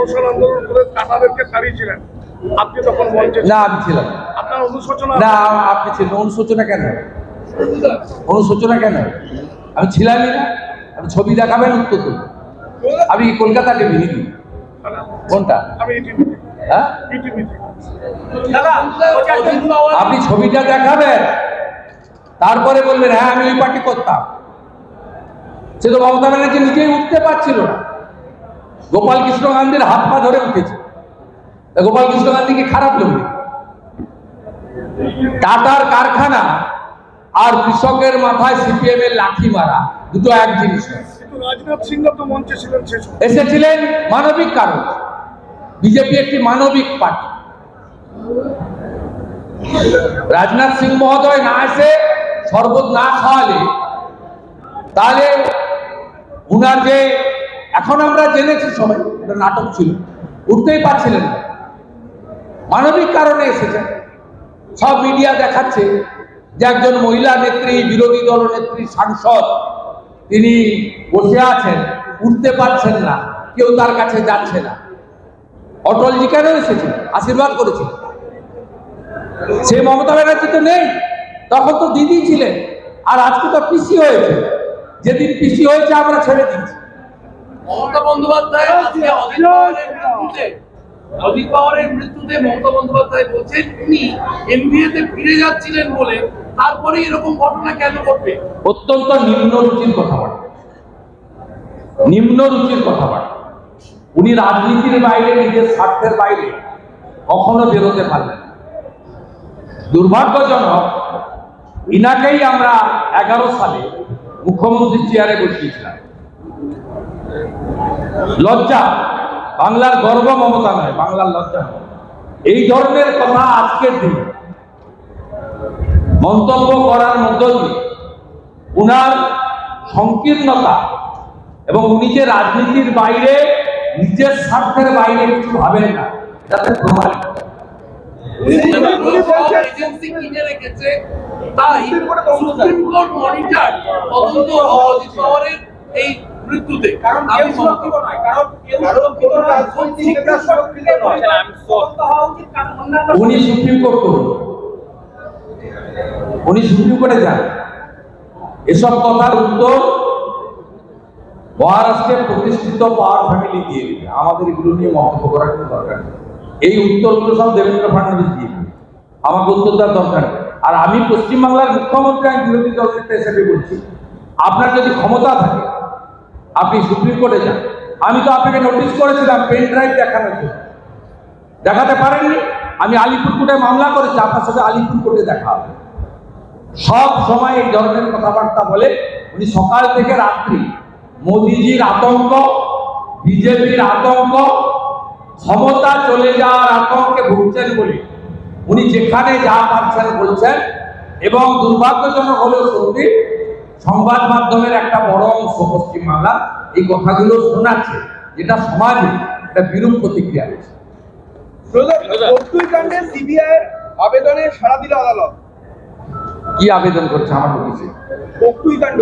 অনশন আন্দোলন করে তাড়িয়েছিলেন আপনি তখন মঞ্চে না আমি ছিলাম। না। আপনার অনুশোচনা না আপনি ছিলেন। অনুশোচনা কেন? অনুশোচনা কেন? আমি ছিলামই না। আমি ছবি দেখাবেন উত্তর আমি কি কলকাতা টিভি নাকি কোনটা? আমি হ্যাঁ? আপনি ছবিটা দেখাবেন। তারপরে বলবেন হ্যাঁ আমি ওই পার্টি করতাম। সে তো মমতা ব্যানার্জি নিজেই উঠতে পারছিল না। গোপাল কৃষ্ণ গান্ধীর হাত পা ধরে উঠেছে। গোপাল কৃষ্ণ গান্ধী কি খারাপ লোক? টাটার কারখানা আর কৃষকের মাথায় সিপিএম এর লাঠি মারা দুটো এক জিনিস রাজনাথ তো মঞ্চে ছিলেন এসেছিলেন মানবিক কারণ। বিজেপি একটি মানবিক পার্টি। রাজনাথ সিং মহোদয় না এসে শরবত না খাওয়ালে তাহলে উনার যে এখন আমরা জেনেছি সবাই, এটা নাটক ছিল। উঠতেই পারছিলেন না। মানবিক কারণে এসেছেন। সব মিডিয়া দেখাচ্ছে যে একজন মহিলা নেত্রী, বিরোধী দল নেত্রী, সাংসদ, তিনি বসে আছেন, উঠতে পারছেন না, কেউ তার কাছে যাচ্ছে না। অটলজি কেন এসেছেন? আশীর্বাদ করেছেন। সে মমতা ব্যানার্জি তো নেই, তখন তো দিদি ছিলেন, আর আজকে তো পিসি হয়েছে। যেদিন পিসি হয়েছে, আমরা ছেড়ে দিচ্ছি মমতা বন্দ্যোপাধ্যায় আজকে অজিত পাওয়ারের মৃত্যুতে, অজিত পাওয়ারের মৃত্যুতে মমতা বন্দ্যোপাধ্যায় বলছেন, উনি এমবিএ তে ফিরে যাচ্ছিলেন বলে তারপরে এরকম ঘটনা কেন ঘটবে? অত্যন্ত নিম্ন রুচির কথাবার্তা নিম্ন রুচির কথাবার্তা উনি রাজনীতির বাইরে, নিজের স্বার্থের বাইরে কখনো বেরোতে পারলেন দুর্ভাগ্যজনক, ইনাকেই আমরা এগারো সালে মুখ্যমন্ত্রী চেয়ারে বসিয়েছিলাম। লজ্জা। বাংলার গর্ব মমতা নয়, বাংলার লজ্জা। এই ধরনের কথা আজকের দিনে মন্তব্য করার মধ্য দিয়ে উনার সংকীর্ণতা এবং উনি যে রাজনীতির বাইরে, নিজের স্বার্থের বাইরে কিছু ভাবেন না কিনে রেখেছে তাই সুপ্রিম কোর্ট মনিটর, তদন্ত এই মৃত্যুতে। কারণ কেউ সুরক্ষিত নয় কারণ কেউ সুরক্ষিত রাজনৈতিক নেতা সুরক্ষিত নয়। কারণ অন্যান্য উনি সুপ্রিম কোর্ট করুন। উনি সুপ্রিম কোর্টে যান। এসব কথার উত্তর মহারাষ্ট্রের প্রতিষ্ঠিত পাওয়ার ফ্যামিলি দিয়ে দিবে। আমাদের এগুলো নিয়ে মন্তব্য করার কোনো দরকার নেই। এই উত্তরগুলো সব দেবেন্দ্র ফাডনবিস দিয়ে দিবে। আমাকে উত্তর দেওয়ার দরকার নেই। আর আমি পশ্চিমবাংলার মুখ্যমন্ত্রী আমি বিরোধী দল নেতা হিসেবে বলছি আপনার যদি ক্ষমতা থাকে আপনি সুপ্রিম কোর্টে যান। আমি তো আপনাকে নোটিশ করেছিলাম পেন ড্রাইভ দেখানোর জন্য। দেখাতে পারেননি? আমি আলিপুর কোর্টে মামলা করেছি, আপনার সাথে আলিপুর কোর্টে দেখা হবে। সব সময় এই ধরনের কথাবার্তা বলে, উনি সকাল থেকে রাত্রি মোদিজির আতঙ্ক, বিজেপির আতঙ্ক, ক্ষমতা চলে যাওয়ার আতঙ্কে ভুগছেন বলে। উনি যেখানে যা পারছেন বলছেন, এবং দুর্ভাগ্যজনক হলেও সত্যি সংবাদ মাধ্যমের একটা বড় অংশ পশ্চিমবাংলা এই কথাগুলো শোনাচ্ছে। যেটা সমাজে একটা বিরূপ প্রতিক্রিয়া রয়েছে সিবিআই আবেদনে সাড়া দিল আদালত। কি আবেদন করছে আমার কাণ্ড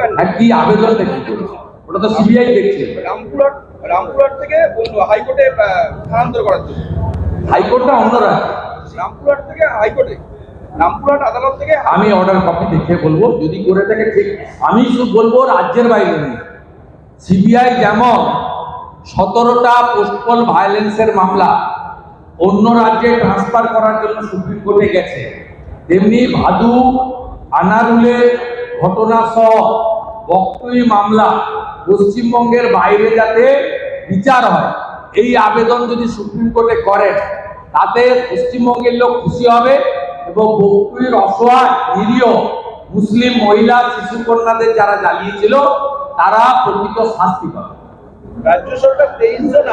কাণ্ড। আর কি আবেদন দেখি করেছে ওটা তো সিবিআই দেখছে। রামপুরহাট রামপুরহাট থেকে হাইকোর্টে স্থানান্তর করার জন্য। হাইকোর্টটা অন্য রামপুরহাট থেকে হাইকোর্টে। রামপুরহাট আদালত থেকে আমি অর্ডার কপি দেখে বলব, যদি করে থাকে ঠিক। আমি শুধু বলব, রাজ্যের বাইরে নেই। সিবিআই যেমন সতেরোটা পোস্টপল ভায়োলেন্সের মামলা অন্য রাজ্যে ট্রান্সফার করার জন্য সুপ্রিম কোর্টে গেছে, তেমনি ভাদু আনারুলের ঘটনা সহ বক্তব্য মামলা পশ্চিমবঙ্গের বাইরে যাতে বিচার হয়, এই আবেদন যদি সুপ্রিম কোর্টে করেন, তাতে পশ্চিমবঙ্গের লোক খুশি হবে। এবং বক্তব্যের অসহায় নিরীহ মুসলিম মহিলা শিশু কন্যাদের যারা জ্বালিয়েছিল, তারা প্রকৃত শাস্তি পাবে। রাজ্য সরকার তেইশ জন